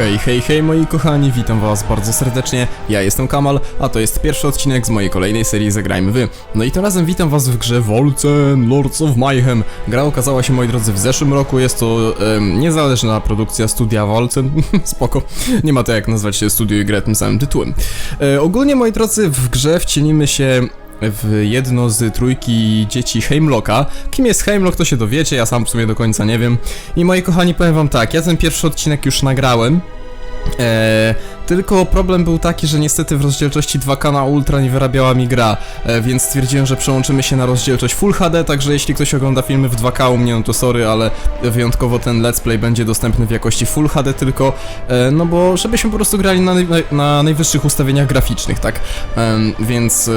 Hej, hej, hej moi kochani, witam was bardzo serdecznie, ja jestem Kamal, a to jest pierwszy odcinek z mojej kolejnej serii Zagrajmy Wy. No i tym razem witam was w grze Volcen Lords of Mayhem. Gra ukazała się, moi drodzy, w zeszłym roku, jest to niezależna produkcja studia Volcen, spoko, nie ma to jak nazwać się studio i grę tym samym tytułem. E, ogólnie, moi drodzy, w grze wcielimy się w jedno z trójki dzieci Heimlocka. Kim jest Heimlock, to się dowiecie, ja sam w sumie do końca nie wiem. I moi kochani, powiem wam tak, ja ten pierwszy odcinek już nagrałem. Eee, tylko problem był taki, że niestety w rozdzielczości 2K na Ultra nie wyrabiała mi gra, e, więc stwierdziłem, że przełączymy się na rozdzielczość Full HD, także jeśli ktoś ogląda filmy w 2K u mnie, no to sorry, ale wyjątkowo ten let's play będzie dostępny w jakości Full HD tylko, e, no bo żebyśmy po prostu grali na, na najwyższych ustawieniach graficznych, tak? Więc e,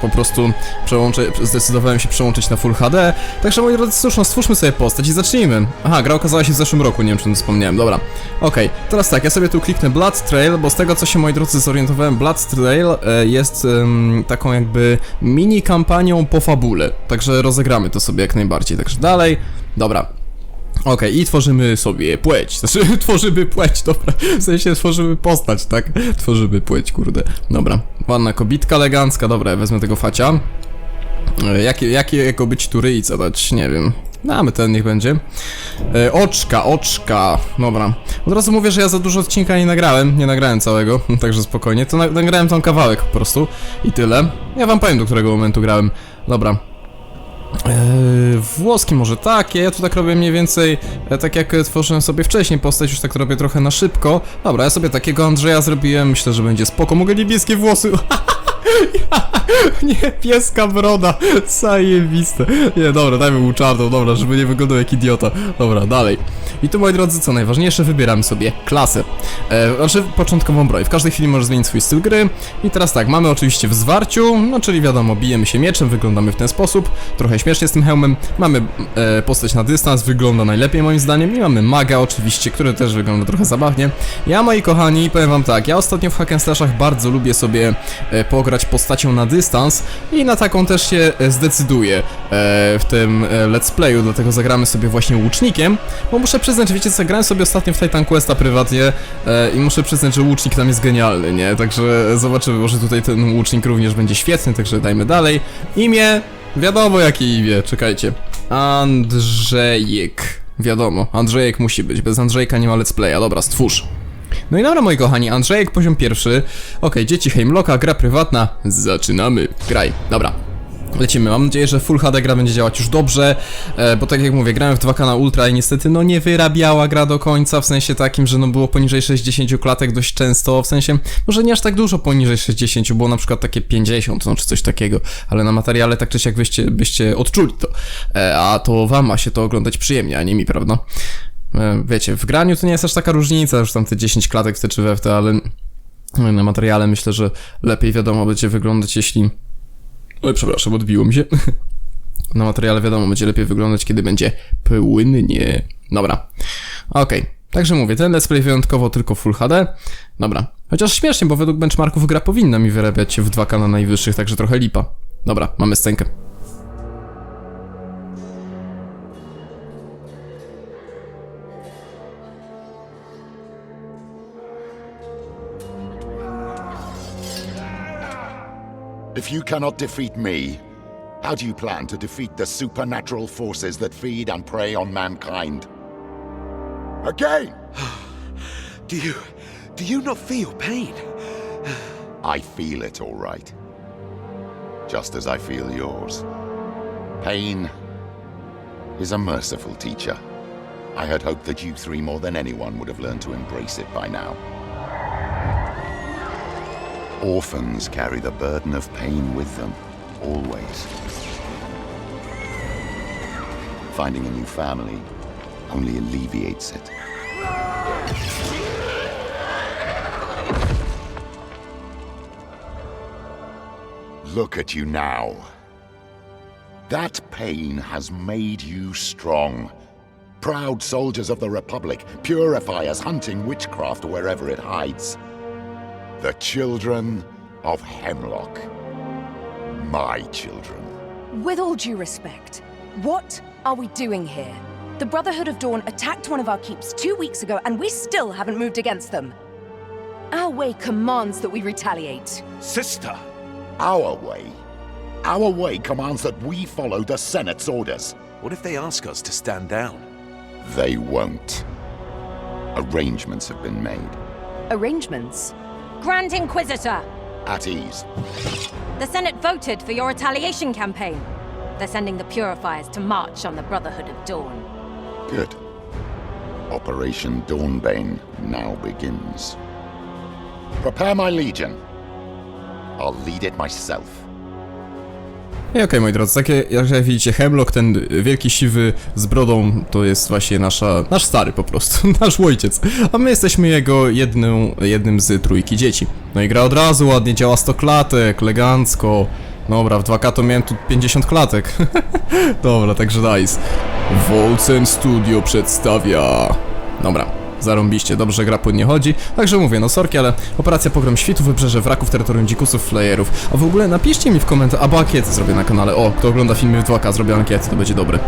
po prostu przełączę, zdecydowałem się przełączyć na Full HD, także moi drodzy, cóż, no stwórzmy sobie postać i zacznijmy. Aha, gra okazała się w zeszłym roku, nie wiem czy wspomniałem, dobra. Okej, teraz tak, ja sobie tu kliknę Blood Trail, bo z tego co się moi drodzy zorientowałem, Blood Trail e, jest em, taką jakby mini kampanią po fabule, także rozegramy to sobie jak najbardziej, także dalej, dobra. Okej, i tworzymy sobie płeć. Znaczy, tworzymy płeć, dobra. W sensie tworzymy postać, tak? Tworzymy płeć, kurde. Dobra. Ładna kobitka elegancka, dobra, wezmę tego facia. E, Jakie, jakie jego być tury i co dać? Nie wiem. Damy ten, niech będzie. E, oczka, oczka. Dobra. Od razu mówię, że ja za dużo odcinka nie nagrałem. Nie nagrałem całego, także spokojnie. To na, nagrałem tam kawałek po prostu. I tyle. Ja wam powiem, do którego momentu grałem. Dobra. Eee, włoski może tak, ja tu tak robię mniej więcej e, tak jak e, tworzyłem sobie wcześniej postać, już tak robię trochę na szybko. Dobra, ja sobie takiego Andrzeja zrobiłem, myślę, że będzie spoko. Mogę niebieskie włosy. nie, pieska broda, zajebiste. Nie, dobra, dajmy mu czarną, dobra, żeby nie wyglądał jak idiota. Dobra, dalej. I tu, moi drodzy, co najważniejsze, wybieramy sobie klasę. E, znaczy, początkową broń. W każdej chwili możesz zmienić swój styl gry. I teraz tak, mamy oczywiście w zwarciu, no czyli wiadomo, bijemy się mieczem, wyglądamy w ten sposób. Trochę śmiesznie z tym hełmem. Mamy e, postać na dystans, wygląda najlepiej moim zdaniem. I mamy maga oczywiście, który też wygląda trochę zabawnie. Ja, moi kochani, powiem wam tak, ja ostatnio w hack bardzo lubię sobie e, pograć postacią na dystans i na taką też się e, zdecyduję e, w tym e, let's playu, dlatego zagramy sobie właśnie łucznikiem, bo muszę przyznać, wiecie co, grałem sobie ostatnio w Titan Questa prywatnie i muszę przyznać, że łucznik tam jest genialny, nie? Także zobaczymy, może tutaj ten łucznik również będzie świetny, także dajmy dalej. Imię, wiadomo jakie imię, czekajcie. Andrzejek. Wiadomo, Andrzejek musi być, bez Andrzejka nie ma let's playa, dobra, stwórz. No i dobra, moi kochani, Andrzejek, poziom pierwszy. Okej, dzieci Heimlocka, gra prywatna. Zaczynamy. Graj. Dobra. Lecimy, mam nadzieję, że Full HD gra będzie działać już dobrze, e, bo tak jak mówię, grałem w 2K na Ultra i niestety no nie wyrabiała gra do końca, w sensie takim, że no było poniżej 60 klatek dość często, w sensie, może nie aż tak dużo poniżej 60, było na przykład takie 50, no czy coś takiego, ale na materiale tak czy siak byście, byście odczuli to, e, a to wam ma się to oglądać przyjemnie, a nie mi, prawda? E, wiecie, w graniu to nie jest aż taka różnica, już tam te 10 klatek w te czy we w te, ale na materiale myślę, że lepiej wiadomo będzie wyglądać, jeśli... Oj, przepraszam, odbiło mi się. Na materiale wiadomo, będzie lepiej wyglądać, kiedy będzie płynnie. Dobra. Okej. Także mówię, ten let's play wyjątkowo tylko Full HD. Dobra. Chociaż śmiesznie, bo według benchmarków gra powinna mi wyrabiać się w 2K na najwyższych, także trochę lipa. Dobra, mamy scenkę. If you cannot defeat me, how do you plan to defeat the supernatural forces that feed and prey on mankind? Again! Do you. do you not feel pain? I feel it all right. Just as I feel yours. Pain is a merciful teacher. I had hoped that you three more than anyone would have learned to embrace it by now. Orphans carry the burden of pain with them, always. Finding a new family only alleviates it. Look at you now. That pain has made you strong. Proud soldiers of the Republic, purifiers hunting witchcraft wherever it hides. The children of Hemlock. My children. With all due respect, what are we doing here? The Brotherhood of Dawn attacked one of our keeps two weeks ago, and we still haven't moved against them. Our way commands that we retaliate. Sister! Our way. Our way commands that we follow the Senate's orders. What if they ask us to stand down? They won't. Arrangements have been made. Arrangements. Grand Inquisitor, At ease. the Senate voted for your retaliation campaign. They're sending the Purifiers to march on the Brotherhood of Dawn. Good. Operation Dawnbane now begins. Prepare my legion. I'll lead it myself. I okej, moi drodzy, takie jak widzicie, Hemlock, ten wielki siwy z brodą, to jest właśnie nasza, nasz stary po prostu, nasz ojciec. A my jesteśmy jego jednym, jednym z trójki dzieci. No i gra od razu ładnie, działa 100 klatek, elegancko. Dobra, w 2K to miałem tu 50 klatek. Dobra, także nice. Volcen Studio przedstawia... Dobra, zarąbiście, dobrze gra płynnie chodzi. Także mówię, no sorki, ale operacja Pogrom Świtu, Wybrzeże Wraków, Terytorium Dzikusów, Flayerów. A w ogóle napiszcie mi w komentarzach, albo ankiety zrobię na kanale. O, kto ogląda filmy w 2K, zrobię ankiety, to będzie dobre.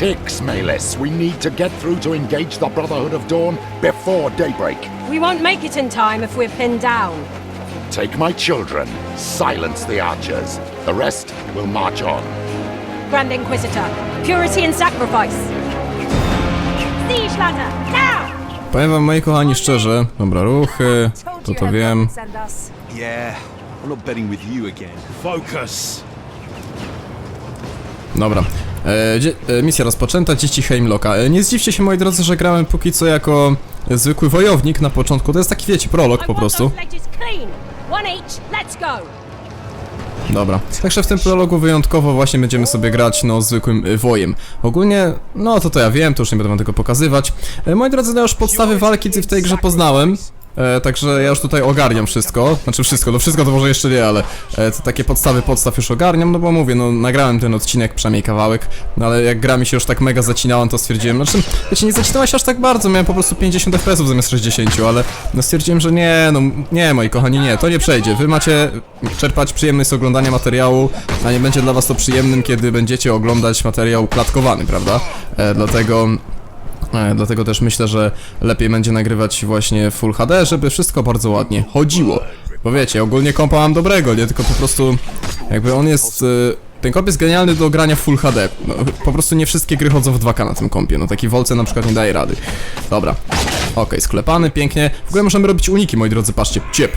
Ticks, Melis. We need to get through to engage the Brotherhood of Dawn before daybreak. We won't make it in time if we're pinned down. Take my children. Silence the archers. The rest will march on. Grand Inquisitor, purity and sacrifice. Siege ladder, now! Powiem wam, moi kochani, szczerze, dobra, ruchy, to to wiem. Yeah, I'm not betting with you again. Focus! Dobra. E, e, misja rozpoczęta, dzieci Heimlocka. E, nie zdziwcie się, moi drodzy, że grałem póki co jako zwykły wojownik na początku. To jest taki, wiecie, prolog po prostu. Dobra. Także w tym prologu wyjątkowo właśnie będziemy sobie grać, no, zwykłym y, wojem. Ogólnie, no to to ja wiem, to już nie będę wam tego pokazywać. E, moi drodzy, no już podstawy walki w tej grze poznałem. E, także ja już tutaj ogarniam wszystko, znaczy wszystko, no wszystko to może jeszcze nie, ale e, to takie podstawy podstaw już ogarniam, no bo mówię, no nagrałem ten odcinek, przynajmniej kawałek, no ale jak gra mi się już tak mega zacinała, to stwierdziłem, znaczy, wiecie, nie zacinała się aż tak bardzo, miałem po prostu 50 fps zamiast 60, ale no stwierdziłem, że nie, no nie, moi kochani, nie, to nie przejdzie, wy macie czerpać przyjemność z oglądania materiału, a nie będzie dla was to przyjemnym, kiedy będziecie oglądać materiał klatkowany, prawda? E, dlatego... Dlatego też myślę, że lepiej będzie nagrywać właśnie Full HD, żeby wszystko bardzo ładnie chodziło. Bo wiecie, ogólnie kompa mam dobrego, nie? Tylko po prostu jakby on jest... e, Ten komp jest genialny do grania w Full HD. No, po prostu nie wszystkie gry chodzą w 2K na tym kompie. No taki Volce na przykład nie daje rady. Dobra. Okej, sklepany, pięknie. W ogóle możemy robić uniki, moi drodzy, patrzcie. Ciep.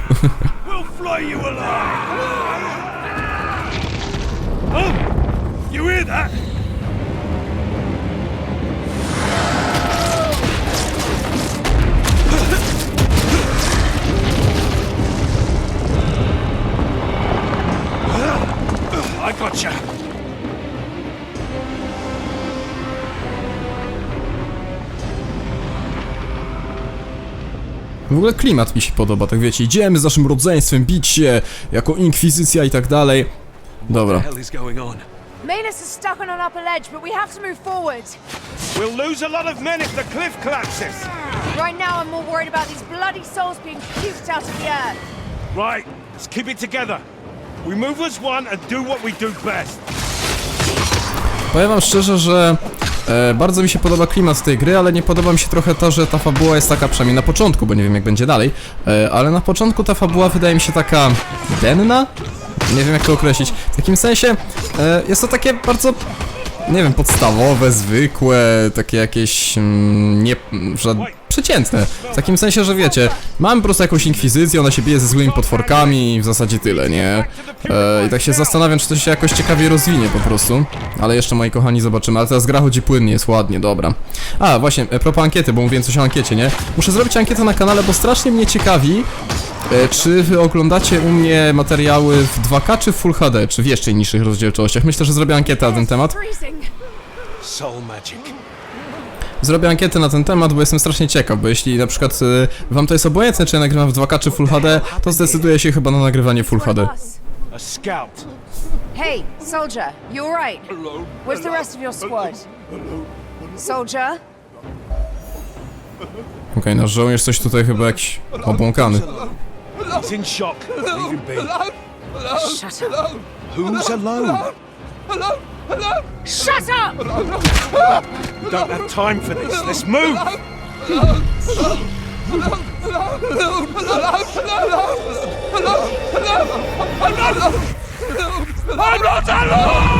You hear that? I gotcha! W ogóle klimat mi się podoba, tak wiecie, idziemy z naszym rodzeństwem, bić się, jako inkwizycja i tak dalej. Dobra. What the hell is going on? Manus is stuck on an upper ledge, but we have to move forward. We'll lose a lot of men if the cliff collapses! Right now, I'm more worried about these bloody souls being puked out of the earth. Right, let's keep it together. We move as one and do what we do best. Powiem wam szczerze, że e, bardzo mi się podoba klimat tej gry, ale nie podoba mi się trochę to, że ta fabuła jest taka, przynajmniej na początku, bo nie wiem jak będzie dalej, e, ale na początku ta fabuła wydaje mi się taka denna? Nie wiem jak to określić. W takim sensie e, jest to takie bardzo nie wiem, podstawowe, zwykłe, takie jakieś mm, nie, że przeciętne. W takim sensie, że wiecie, mamy po prostu jakąś inkwizycję, ona się bije ze złymi potworkami i w zasadzie tyle, nie? E, I tak się zastanawiam, czy to się jakoś ciekawie rozwinie po prostu. Ale jeszcze, moi kochani, zobaczymy. Ale teraz gra chodzi płynnie, jest ładnie, dobra. A, właśnie, e, propos ankiety, bo mówiłem coś o ankiecie, nie? Muszę zrobić ankietę na kanale, bo strasznie mnie ciekawi, e, czy wy oglądacie u mnie materiały w 2K czy w Full HD, czy w jeszcze niższych rozdzielczościach. Myślę, że zrobię ankietę na ten temat. Soul magic. Zrobię ankietę na ten temat, bo jestem strasznie ciekaw, bo jeśli na przykład y, wam to jest obojętne, czy ja nagrywam w 2K czy Full HD, to zdecyduję się chyba na nagrywanie Full HD. A scout. Hey, soldier, you alright? Where's the rest of your squad? Soldier? Okej, nasz żołnierz coś tutaj chyba jakiś obłąkany. He's in shock. Leave him be. Shut up. Who's alone? Shut up! Don't have time for this. Let's move. I'm not alone!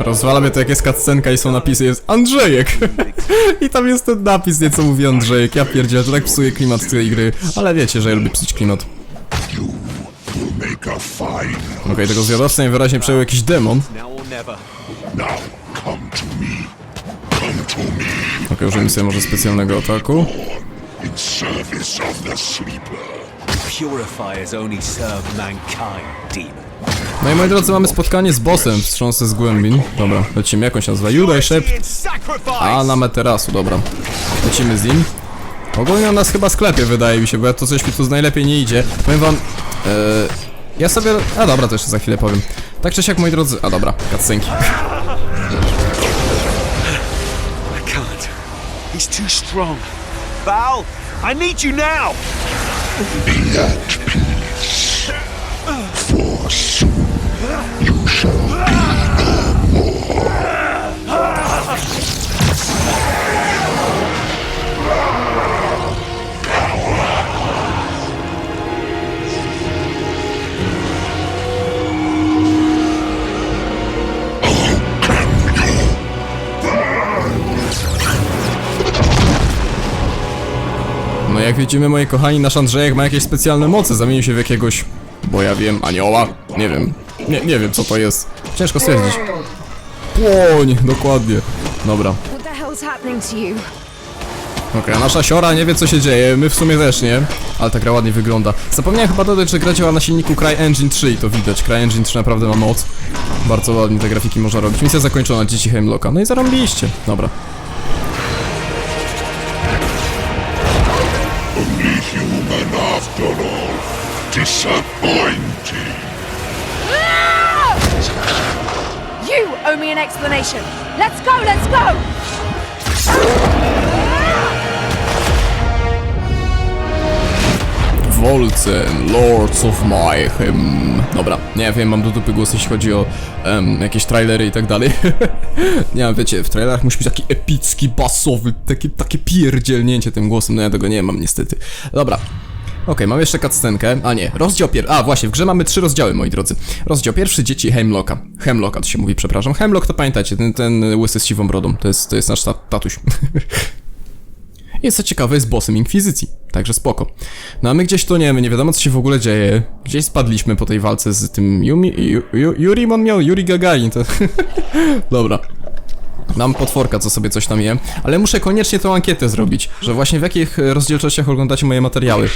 Rozwala mnie to jak jest cutscenka i są napisy, jest Andrzejek! I tam jest ten napis, nie co mówi Andrzejek, ja pierdzielę, to tak psuje klimat tej gry, ale wiecie, że ja lubię psuć klimat. Okej, tego zjadowca najwyraźniej przejął jakiś demon. Okej, użyjmy sobie może specjalnego ataku. Purifiers only serve mankind, demon. No i moi drodzy, mamy spotkanie z bossem, wstrząsy z głębin. Dobra, lecimy, jak on się nazywa? Judaj Szep. In sacrifice! A, na meterasu, dobra. Lecimy z nim. Ogólnie on nas chyba sklepie, wydaje mi się, bo ja to coś mi tu najlepiej nie idzie. Powiem wam, e, ja sobie... A dobra, to jeszcze za chwilę powiem. Tak czy siak, moi drodzy... A dobra, cutscenki. He's too strong. Val, I need you now! Be at no jak widzimy, moi kochani, nasz Andrzejek ma jakieś specjalne moce. Zamienił się w jakiegoś... Bo ja wiem, anioła? Nie wiem. Nie, nie wiem, co to jest. Ciężko stwierdzić. Płoń, dokładnie. Dobra. Okej, a nasza siora nie wie co się dzieje, my w sumie też nie, ale ta gra ładnie wygląda. Zapomniałem chyba dodać, że gra działa na silniku CryEngine 3 i to widać, CryEngine 3 naprawdę ma moc. Bardzo ładnie te grafiki można robić. Misja zakończona, dzieci Hemlocka, no i zarąbiliście. Dobra. Only human after all. Disappointing. Owe me an explanation. Let's go, let's go! Wolcen, Lords of Mayhem. Dobra, nie wiem, mam do dupy głos, jeśli chodzi o em, jakieś trailery i tak dalej. nie wiem, wiecie, w trailerach musi być taki epicki, basowy, takie, takie pierdzielnięcie tym głosem, no ja tego nie mam niestety. Dobra. Okej, mam jeszcze cutscenkę. A nie, rozdział pierwszy. A właśnie, w grze mamy trzy rozdziały, moi drodzy. Rozdział pierwszy dzieci Hemlocka. Hemlocka to się mówi, przepraszam. Hemlock to pamiętacie, ten, ten łysy z siwą brodą. To jest, to jest nasz ta tatuś. Jest co ciekawe, jest bossem Inkwizycji, także spoko. No a my gdzieś toniemy, nie wiadomo co się w ogóle dzieje. Gdzieś spadliśmy po tej walce z tym Yumi... Ju, Ju, Yuri on miał, Yuri Gagarin, to... Dobra. Mam potworka, co sobie coś tam je, ale muszę koniecznie tą ankietę zrobić, że właśnie w jakich e, rozdzielczościach oglądacie moje materiały.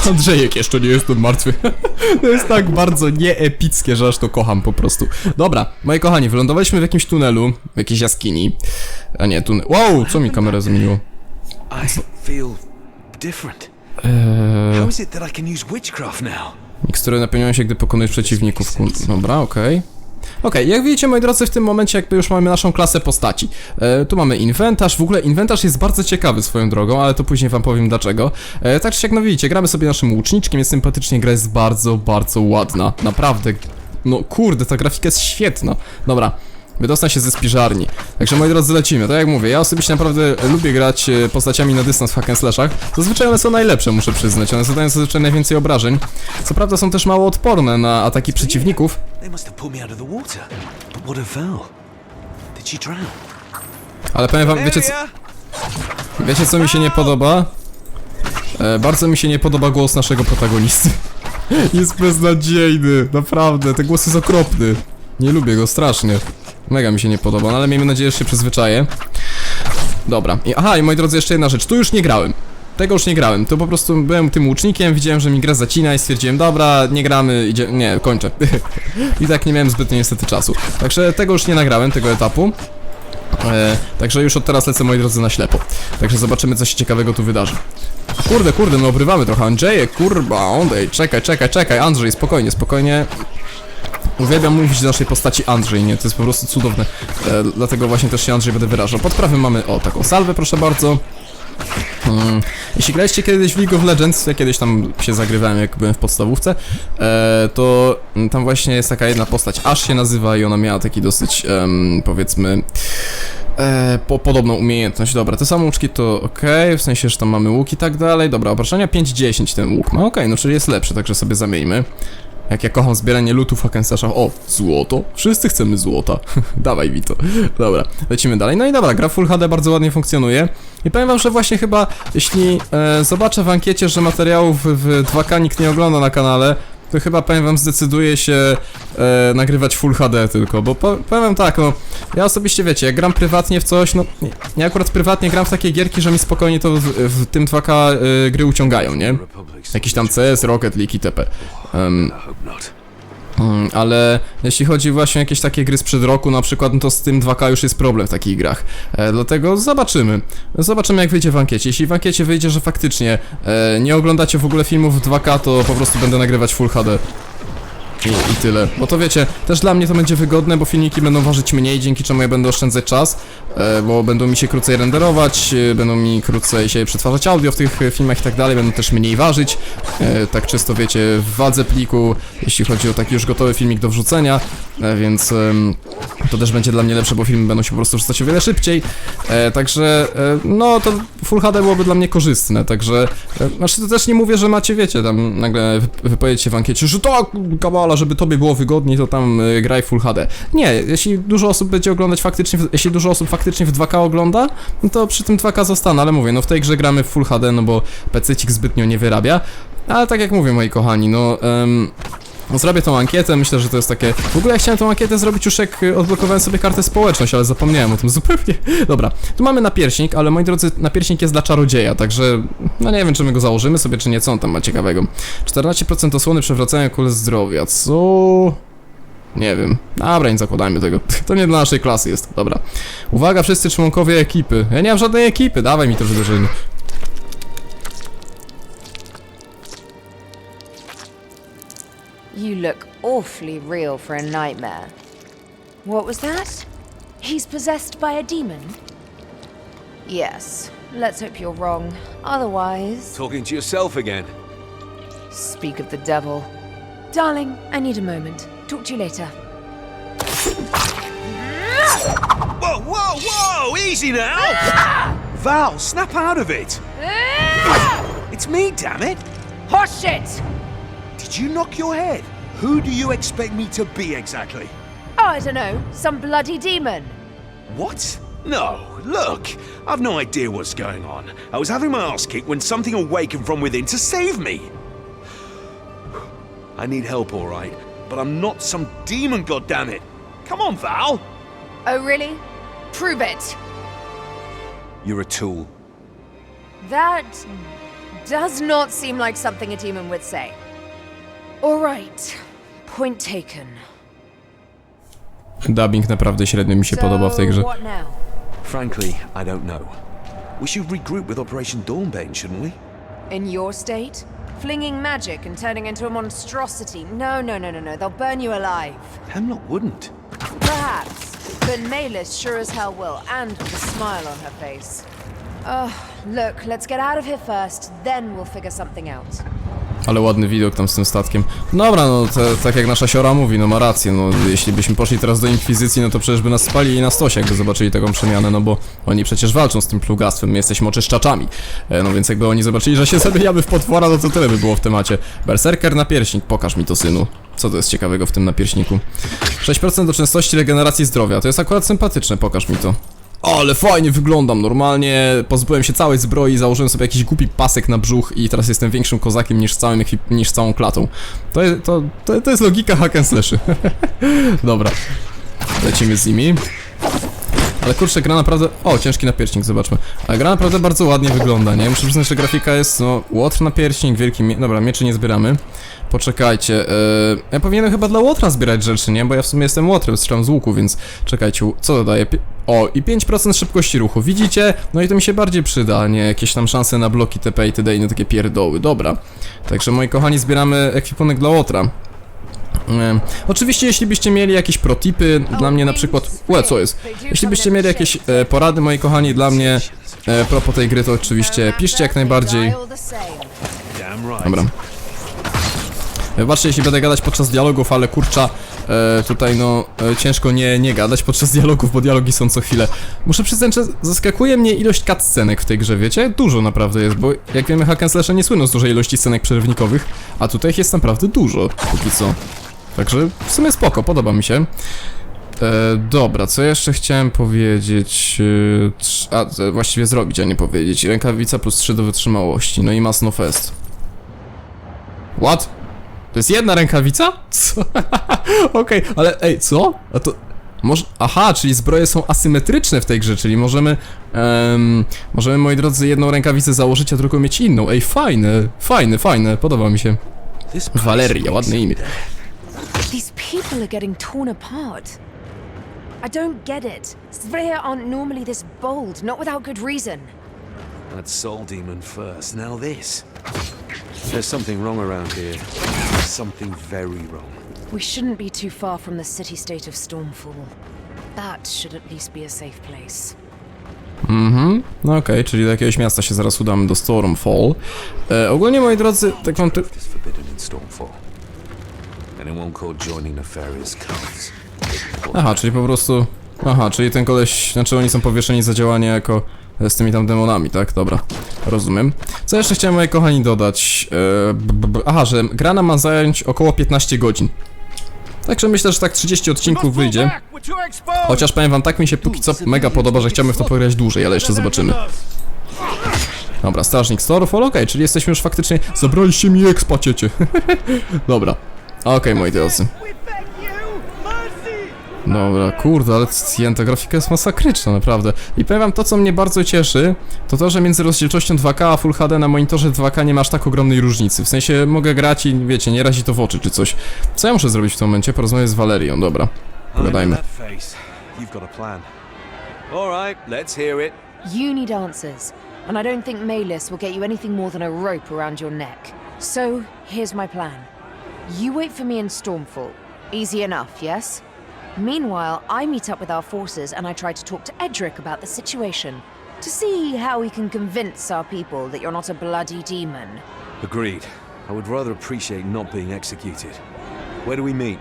Andrzejek jeszcze nie jestem martwy. to jest tak bardzo nieepickie, że aż to kocham po prostu. Dobra, moi kochani, wylądowaliśmy w jakimś tunelu, w jakiejś jaskini. A nie, tunel... Wow, co mi kamera zmieniło? Eee... Mikstury napełniają się, gdy pokonujesz przeciwników. Dobra, okej. Okej, jak widzicie moi drodzy, w tym momencie jakby już mamy naszą klasę postaci. E, tu mamy inwentarz, w ogóle inwentarz jest bardzo ciekawy swoją drogą, ale to później wam powiem dlaczego. E, tak czy jak no widzicie, gramy sobie naszym łuczniczkiem, jest sympatycznie, gra jest bardzo, bardzo ładna. Naprawdę, no kurde, ta grafika jest świetna. Dobra, wydostać się ze spiżarni. Także moi drodzy, lecimy. Tak jak mówię, ja osobiście naprawdę lubię grać e, postaciami na dystans w hack and slashach. Zazwyczaj one są najlepsze, muszę przyznać. One zadają zazwyczaj najwięcej obrażeń. Co prawda są też mało odporne na ataki przeciwników, ale powiem wam, wiecie co, wiecie co mi się nie podoba? E, bardzo mi się nie podoba głos naszego protagonisty. Jest beznadziejny, naprawdę, ten głos jest okropny. Nie lubię go strasznie. Mega mi się nie podoba, no ale miejmy nadzieję, że się przyzwyczaję. Dobra, I, aha i moi drodzy, jeszcze jedna rzecz, tu już nie grałem. Tego już nie grałem, to po prostu byłem tym łucznikiem, widziałem, że mi gra zacina i stwierdziłem, dobra, nie gramy, idzie, nie, kończę. I tak nie miałem zbytnio niestety czasu. Także tego już nie nagrałem, tego etapu. E, także już od teraz lecę, moi drodzy, na ślepo. Także zobaczymy, co się ciekawego tu wydarzy. Kurde, kurde, my obrywamy trochę. Andrzeje, kurwa, ondej, czekaj, czekaj, czekaj, Andrzej, spokojnie, spokojnie. Uwielbiam mówić do naszej postaci Andrzej, nie? To jest po prostu cudowne. E, dlatego właśnie też się Andrzej będę wyrażał. Podprawy mamy, o, taką salwę, proszę bardzo. Mm, Jeśli graliście kiedyś w League of Legends, ja kiedyś tam się zagrywałem, jak byłem w podstawówce, e, to tam właśnie jest taka jedna postać, Ash się nazywa i ona miała taki dosyć, em, powiedzmy, e, po, podobną umiejętność. Dobra, te samouczki to ok, w sensie, że tam mamy łuk i tak dalej. Dobra, obrażenia 5-10 ten łuk ma, ok, no czyli jest lepszy, także sobie zamieńmy. Jak ja kocham zbieranie lootów w hack and slashach. O, złoto? Wszyscy chcemy złota. Dawaj, Vito. Dobra, lecimy dalej. No i dobra, gra Full HD bardzo ładnie funkcjonuje. I powiem wam, że właśnie chyba, jeśli e, zobaczę w ankiecie, że materiałów w 2K nikt nie ogląda na kanale, to chyba, powiem wam, zdecyduję się e, nagrywać Full HD tylko, bo po, powiem wam tak, no, ja osobiście, wiecie, jak gram prywatnie w coś, no, ja akurat prywatnie gram w takie gierki, że mi spokojnie to w, w tym 2K e, gry uciągają, nie? Jakiś tam CS, Rocket League itp. Not. Mm, ale jeśli chodzi właśnie o jakieś takie gry sprzed roku na przykład, no to z tym 2K już jest problem w takich grach. E, dlatego zobaczymy. Zobaczymy jak wyjdzie w ankiecie. Jeśli w ankiecie wyjdzie, że faktycznie e, nie oglądacie w ogóle filmów w 2K, to po prostu będę nagrywać Full HD. I, I tyle. Bo to wiecie, też dla mnie to będzie wygodne, bo filmiki będą ważyć mniej, dzięki czemu ja będę oszczędzać czas, e, bo będą mi się krócej renderować, e, będą mi krócej się przetwarzać audio w tych e, filmach i tak dalej, będą też mniej ważyć. Tak czysto wiecie, w wadze pliku, jeśli chodzi o taki już gotowy filmik do wrzucenia, więc to też będzie dla mnie lepsze, bo filmy będą się po prostu wrzucać o wiele szybciej. E, także, e, no to Full HD byłoby dla mnie korzystne, także, e, znaczy to też nie mówię, że macie, wiecie, tam nagle wy- wypowiedzieć się w ankiecie, że tak, kabala, żeby tobie było wygodniej, to tam e, graj Full HD. Nie, jeśli dużo osób będzie oglądać faktycznie, w, jeśli dużo osób faktycznie w 2K ogląda, no to przy tym 2K zostanę, ale mówię, no w tej grze gramy w Full HD, no bo PC-cik zbytnio nie wyrabia, ale tak jak mówię, moi kochani, no... em, Zrobię tą ankietę, myślę, że to jest takie... W ogóle ja chciałem tą ankietę zrobić już jak y, odblokowałem sobie kartę społeczność, ale zapomniałem o tym zupełnie. Dobra, tu mamy napierśnik, ale moi drodzy, napierśnik jest dla czarodzieja, także... No nie wiem, czy my go założymy sobie, czy nie, co on tam ma ciekawego. 14% osłony przewracania kul zdrowia, co... Nie wiem. Dobra, nie zakładajmy tego. To nie dla naszej klasy jest. Dobra. Uwaga, wszyscy członkowie ekipy. Ja nie mam żadnej ekipy, dawaj mi to wydarzenie. You look awfully real for a nightmare. What was that? He's possessed by a demon? Yes. Let's hope you're wrong. Otherwise. Talking to yourself again. Speak of the devil. Darling, I need a moment. Talk to you later. Whoa, whoa, whoa! Easy now! Val, snap out of it! It's me, damn it! Hush it! Did you knock your head? Who do you expect me to be exactly? Oh, I don't know. Some bloody demon. What? No, look, I've no idea what's going on. I was having my ass kicked when something awakened from within to save me. I need help, all right, but I'm not some demon, goddammit. Come on, Val. Oh, really? Prove it. You're a tool. That does not seem like something a demon would say. All right. Point taken. Dubbing naprawdę średnio mi się podoba w tej grze. What now? Frankly, I don't know. We should regroup with Operation Dawnbane, shouldn't we? In your state? Flinging magic and turning into a monstrosity? No, no, no, no, no. They'll burn you alive. Hemlock wouldn't. Perhaps. But Malis sure as hell will, and with a smile on her face. Oh, look, let's get out of here first, then we'll figure something out. Ale ładny widok tam z tym statkiem. Dobra, no to, tak jak nasza siora mówi, no ma rację, no jeśli byśmy poszli teraz do Inkwizycji, no to przecież by nas spalili na stosie, jakby zobaczyli taką przemianę, no bo oni przecież walczą z tym plugastwem, my jesteśmy oczyszczaczami. E, no więc jakby oni zobaczyli, że się zabijamy w potwora, no to tyle by było w temacie. Berserker na pierśnik, pokaż mi to synu. Co to jest ciekawego w tym napierśniku? 6% do częstości regeneracji zdrowia, to jest akurat sympatyczne, pokaż mi to. Ale fajnie wyglądam, normalnie pozbyłem się całej zbroi, założyłem sobie jakiś głupi pasek na brzuch i teraz jestem większym kozakiem niż całym niż całą klatą. To, jest- to, to, to jest logika hack and slashy. Dobra, lecimy z nimi. Ale kurczę, gra naprawdę... O, ciężki napierśnik, zobaczmy. Ale gra naprawdę bardzo ładnie wygląda, nie? Muszę przyznać, że grafika jest, no... Łotr napierśnik, wielki mie... Dobra, mieczy nie zbieramy. Poczekajcie, yy... Ja powinienem chyba dla Łotra zbierać rzeczy, nie? Bo ja w sumie jestem Łotrem, strzelam z łuku, więc... Czekajcie, co dodaje? O, i 5% szybkości ruchu, widzicie? No i to mi się bardziej przyda, nie jakieś tam szanse na bloki TP i TD i na takie pierdoły, dobra. Także, moi kochani, zbieramy ekwipunek dla Łotra. Oczywiście, jeśli byście mieli jakieś protipy dla mnie na przykład... Łe, co jest? Jeśli byście mieli jakieś e, porady, moi kochani, dla mnie e, propos tej gry, to oczywiście piszcie jak najbardziej. Dobra. Wybaczcie, jeśli będę gadać podczas dialogów, ale kurcza, e, tutaj no e, ciężko nie, nie gadać podczas dialogów, bo dialogi są co chwilę. Muszę przyznać, że zaskakuje mnie ilość cutscenek w tej grze, wiecie? Dużo naprawdę jest, bo jak wiemy hack nie słyną z dużej ilości scenek przerywnikowych, a tutaj ich jest naprawdę dużo, póki co. Także w sumie spoko, podoba mi się. E, dobra, co jeszcze chciałem powiedzieć? E, a, e, właściwie zrobić, a nie powiedzieć. Rękawica plus 3 do wytrzymałości, no i Masno Fest. What? To jest jedna rękawica? Co? Okej, ale ej, co? A to... Może... Aha, czyli zbroje są asymetryczne w tej grze, czyli możemy... em, możemy, moi drodzy, jedną rękawicę założyć, a drugą mieć inną. Ej, fajne, fajne, fajne, podoba mi się. Valeria, ładne imię. These people are getting torn apart. I don't get it. Svea aren't normally this bold, not without good reason. That soul demon first, now this. There's something wrong around here. Something very wrong. We shouldn't be too far from the city state of Stormfall. That should at least be a safe place. No okej, czyli do jakiegoś miasta się zaraz udamy, do Stormfall. E, ogólnie, moi drodzy, tak wam ty... It's forbidden in Stormfall. Anyone caught joining nefarious cults. Aha, czyli po prostu... Aha, czyli ten koleś... Znaczy oni są powieszeni za działanie jako... Z tymi tam demonami, tak? Dobra, rozumiem. Co jeszcze chciałem, moi kochani, dodać? B, aha, że gra nam ma zająć około 15 godzin. Także myślę, że tak 30 odcinków wyjdzie. Chociaż powiem wam, tak mi się póki co mega podoba, że chciałbym w to pograć dłużej, ale jeszcze zobaczymy. Dobra, strażnik Stormfall, okej, czyli jesteśmy już faktycznie... Zabraliście mi expa, ciecie. Dobra. Okej, moi drodzy. Dobra, kurde, ale c- ta grafika jest masakryczna, naprawdę. I powiem wam, to co mnie bardzo cieszy, to to, że między rozdzielczością 2K a Full HD na monitorze 2K nie ma aż tak ogromnej różnicy. W sensie mogę grać i wiecie, nie razi to w oczy czy coś. Co ja muszę zrobić w tym momencie? Porozmawiać z Valerią, dobra. Pogadajmy. let's hear it. You need answers, and I don't think Malis will get you anything more than a rope around your neck. So, here's my plan. You wait for me in Stormfall. Easy enough, yes? Meanwhile, I meet up with our forces and I try to talk to Edric about the situation. To see how we can convince our people that you're not a bloody demon. Agreed. I would rather appreciate not being executed. Where do we meet?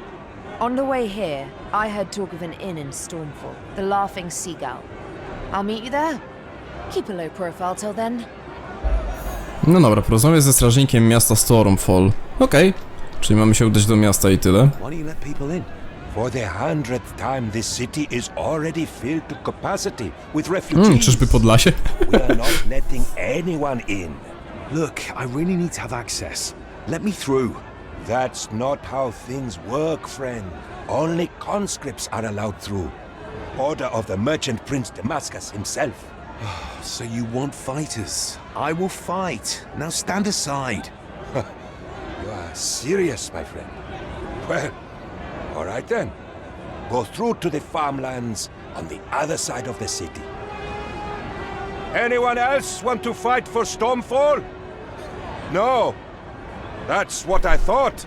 On the way here, I heard talk of an inn in Stormfall, the Laughing Seagull. I'll meet you there. Keep a low profile till then. No dobra, porozmawiać ze strażnikiem miasta Stormfall. Okej. Czyli mamy się udać do miasta i tyle. Why don't you let people in? For the hundredth time, this city is already filled to capacity with Hmm, refugees. czyżby Podlasie? we are not letting anyone in. Look, I really need to have access. Let me through. That's not how things work, friend. Only conscripts are allowed through. Order of the merchant prince Damascus himself. So you want fighters? I will fight. Now stand aside. You are serious, my friend. Well, all right then. Go through to the farmlands on the other side of the city. Anyone else want to fight for Stormfall? No. That's what I thought.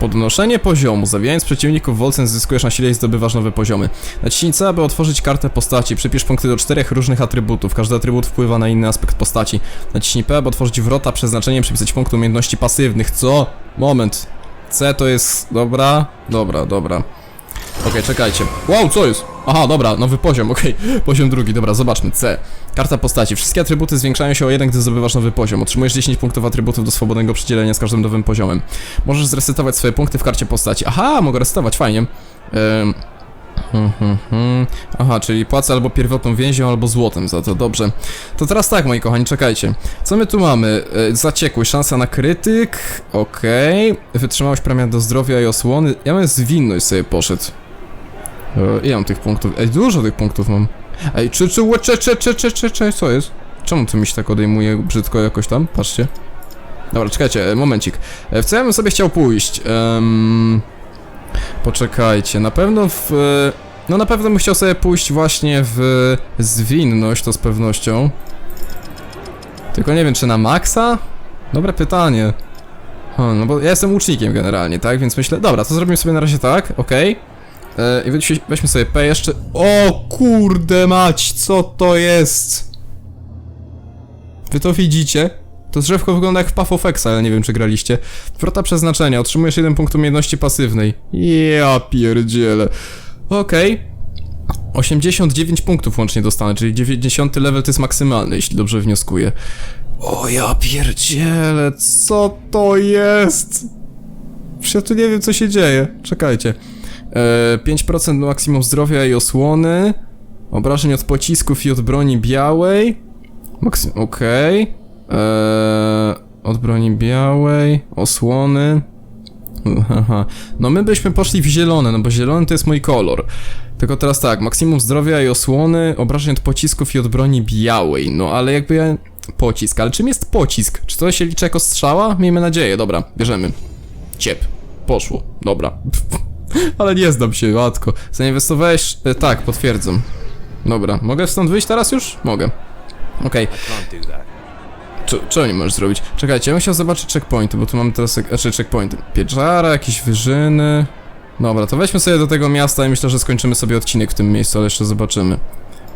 Podnoszenie poziomu. Zabijając przeciwników wolcem zyskujesz na sile i zdobywasz nowe poziomy. Naciśnij C, aby otworzyć kartę postaci. Przypisz punkty do czterech różnych atrybutów. Każdy atrybut wpływa na inny aspekt postaci. Naciśnij P, aby otworzyć wrota przeznaczeniem przypisać punktu umiejętności pasywnych. Co? Moment. C to jest... Dobra? Dobra, dobra. Okej, czekajcie. Wow, co jest? Aha, dobra, nowy poziom, okej. Poziom drugi, dobra, zobaczmy. C. Karta postaci. Wszystkie atrybuty zwiększają się o jeden, gdy zdobywasz nowy poziom. Otrzymujesz 10 punktów atrybutów do swobodnego przydzielenia z każdym nowym poziomem. Możesz zresetować swoje punkty w karcie postaci. Aha, mogę resetować, fajnie. Ym. Hmm, hmm, hmm. Aha, czyli płacę albo pierwotną więzią, albo złotem za to, dobrze. To teraz tak, moi kochani, czekajcie. Co my tu mamy? E, zaciekłość, szansa na krytyk, okej. Wytrzymałość premia do zdrowia i osłony. Ja mam zwinność sobie poszedł. E, ile mam tych punktów? Ej, dużo tych punktów mam. Ej, czy, czy, cze, cze, cze, cze, cze, cze, co jest? Czemu to mi się tak odejmuje brzydko jakoś tam? Patrzcie. Dobra, czekajcie, e, momencik. E, W co ja bym sobie chciał pójść? Em, poczekajcie, na pewno w... e, No na pewno bym chciał sobie pójść właśnie w zwinność, to z pewnością. Tylko nie wiem, czy na maksa? Dobre pytanie. Hmm, no bo ja jestem łucznikiem generalnie, tak? Więc myślę, dobra, to zrobimy sobie na razie tak, okej. E, I weźmy- weźmy sobie P jeszcze. O kurde mać, co to jest? Wy to widzicie? To drzewko wygląda jak w Path of Exile, nie wiem czy graliście. Wrota przeznaczenia, otrzymujesz jeden punkt umiejętności pasywnej. Ja pierdzielę. Okej. 89 punktów łącznie dostanę, czyli 90 level to jest maksymalny, jeśli dobrze wnioskuję. O ja pierdzielę, co to jest? Przecież ja tu nie wiem co się dzieje. Czekajcie. E, 5% maksimum zdrowia i osłony. Obrażeń od pocisków i od broni białej. Maksy... Okej. Eee, Od broni białej. Osłony. No my byśmy poszli w zielone, no bo zielony to jest mój kolor. Tylko teraz tak, maksimum zdrowia i osłony, obrażeń od pocisków i od broni białej. No ale jakby ja... Pocisk, ale czym jest pocisk? Czy to się liczy jako strzała? Miejmy nadzieję, dobra, bierzemy. Ciep. Poszło, dobra. Ale nie znam się, matko. Zainwestowałeś? E, tak, potwierdzam. Dobra, mogę stąd wyjść teraz już? Mogę. Okej. Can't Co, nie możesz zrobić? Czekajcie, ja chciał zobaczyć checkpointy, bo tu mamy teraz, znaczy checkpointy. Pieczara, jakieś wyżyny. Dobra, to weźmy sobie do tego miasta i myślę, że skończymy sobie odcinek w tym miejscu, ale jeszcze zobaczymy.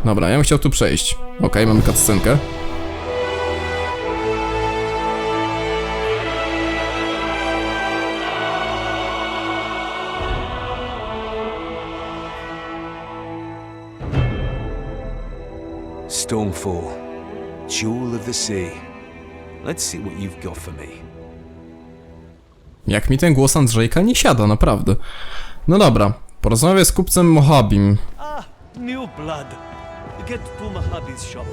Dobra, ja bym chciał tu przejść. Okej, mamy cutscenkę. Stormfall, jewel of the sea. Let's see what you've got for me. Jak mi ten głos Andrzejka nie siada, naprawdę. No dobra, porozmawiaj z kupcem Mohabim. Ah, new blood. Get to Mahabi's shop.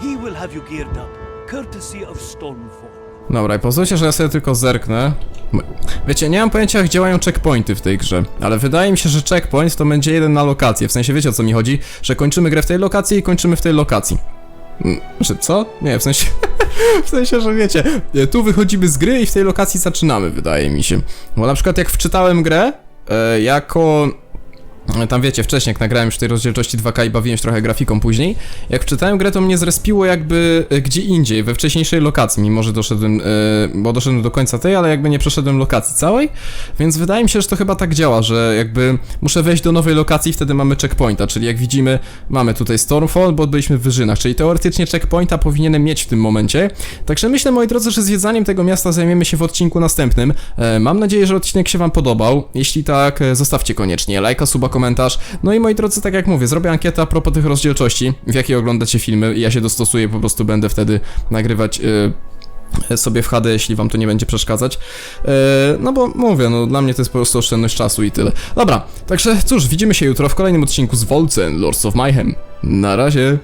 He will have you geared up, courtesy of Stormfall. Dobra, i pozwólcie, że ja sobie tylko zerknę. Wiecie, nie mam pojęcia jak działają checkpointy w tej grze, ale wydaje mi się, że checkpoint to będzie jeden na lokację. W sensie wiecie o co mi chodzi, że kończymy grę w tej lokacji i kończymy w tej lokacji. Że co? Nie, w sensie. w sensie, że wiecie, e, tu wychodzimy z gry i w tej lokacji zaczynamy, wydaje mi się. Bo na przykład jak wczytałem grę e, jako tam wiecie, wcześniej jak nagrałem już w tej rozdzielczości 2K i bawiłem się trochę grafiką później, jak wczytałem grę to mnie zrespiło jakby e, gdzie indziej, we wcześniejszej lokacji, mimo że doszedłem, e, bo doszedłem do końca tej, ale jakby nie przeszedłem lokacji całej, więc wydaje mi się, że to chyba tak działa, że jakby muszę wejść do nowej lokacji i wtedy mamy checkpointa, czyli jak widzimy, mamy tutaj Stormfall, bo byliśmy w Wyżynach, czyli teoretycznie checkpointa powinienem mieć w tym momencie, także myślę, moi drodzy, że zwiedzaniem tego miasta zajmiemy się w odcinku następnym. E, mam nadzieję, że odcinek się wam podobał, jeśli tak, zostawcie koniecznie lajka, suba, komentarz, no i moi drodzy, tak jak mówię, zrobię ankietę a propos tych rozdzielczości, w jakiej oglądacie filmy i ja się dostosuję, po prostu będę wtedy nagrywać... e, sobie w HD, jeśli wam to nie będzie przeszkadzać. E, no bo mówię, no dla mnie to jest po prostu oszczędność czasu i tyle. Dobra, także cóż, widzimy się jutro w kolejnym odcinku z Wolcen Lords of Mayhem. Na razie.